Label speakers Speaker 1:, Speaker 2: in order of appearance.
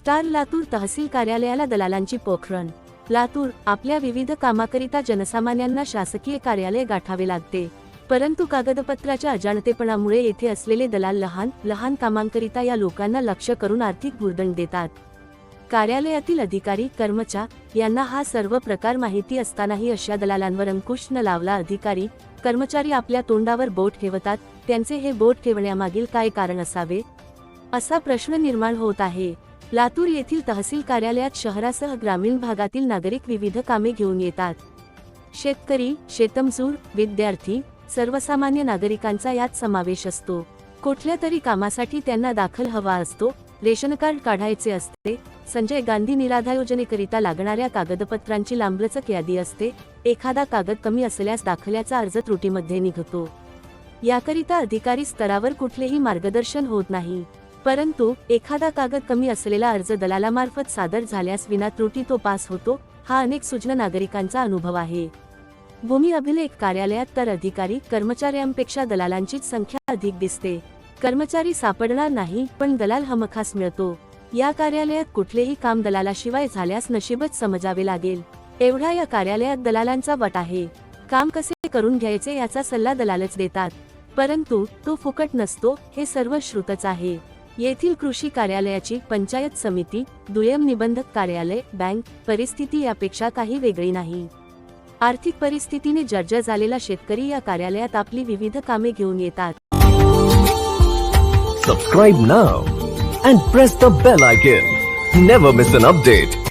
Speaker 1: Star Latur तहसील कार्यालयाला दलालांची पोखरण. लातूर आपल्या विविध कामाकरिता जनसामान्यांना शासकीय कार्यालय गाठावे लागते. परंतु कागदपत्राच्या अजाणतेपणामुळे येथे असलेले दलाल लहान लहान कामांकरिता या लोकांना लक्ष करून आर्थिक भुर्दंड देतात. कार्यालयातील अधिकारी कर्मचार यांना हा सर्व प्रकार माहिती असतानाही अशा दलालांवर अंकुश न लावला अधिकारी कर्मचारी आपल्या तोंडावर बोट ठेवतात त्यांचे हे बोट ठेवण्यामागील काय कारण असावे? असा प्रश्न निर्माण होत आहे. लातूर येथील तहसील कार्यालयात शहरासह ग्रामीण भागातील नागरिक विविध कामे घेऊन येतात. शेतकरी शेतमजूर विद्यार्थी सर्वसामान्य नागरिकांचा यात समावेश असतो. कुठल्या तरी कामासाठी त्यांना दाखल हवा असतो. रेशन कार्ड काढायचे असते. संजय गांधी निराधार योजनेकरिता लागणाऱ्या कागदपत्रांची लांबलचक यादी असते. एखादा कागद कमी असल्यास दाखल्याचा अर्ज त्रुटीमध्ये निघतो. याकरिता अधिकारी स्तरावर कुठलेही मार्गदर्शन होत नाही. परंतु एखादा कागद कमी असलेला अर्ज दलालामार्फत सादर झाल्यास विना त्रुटी तो पास होतो हा अनेक सुज्ञ नागरिकांचा अनुभव आहे. भूमी अभिलेख कार्यालयात तर अधिकारी कर्मचाऱ्यांपेक्षा दलालांचीच संख्या अधिक दिसते. कर्मचारी सापडणार नाही पण दलाल हमखास मिळतो. या कार्यालयात कुठलेही काम दलालाशिवाय झाल्यास नशीबच समजावे लागेल. एवढा या कार्यालयात दलालांचा वट आहे. काम कसे करून घ्यायचे याचा सल्ला दलालच देतात. परंतु तो फुकट नसतो हे सर्व श्रुतच आहे. येथील कृषी कार्यालयाची पंचायत समिती दुय्यम निबंधक कार्यालय बँक परिस्थिती यापेक्षा काही वेगळी नाही. आर्थिक परिस्थितीने जर्जर झालेला शेतकरी या कार्यालयात आपली विविध कामे घेऊन येतात.
Speaker 2: Subscribe now and press the bell icon never miss an update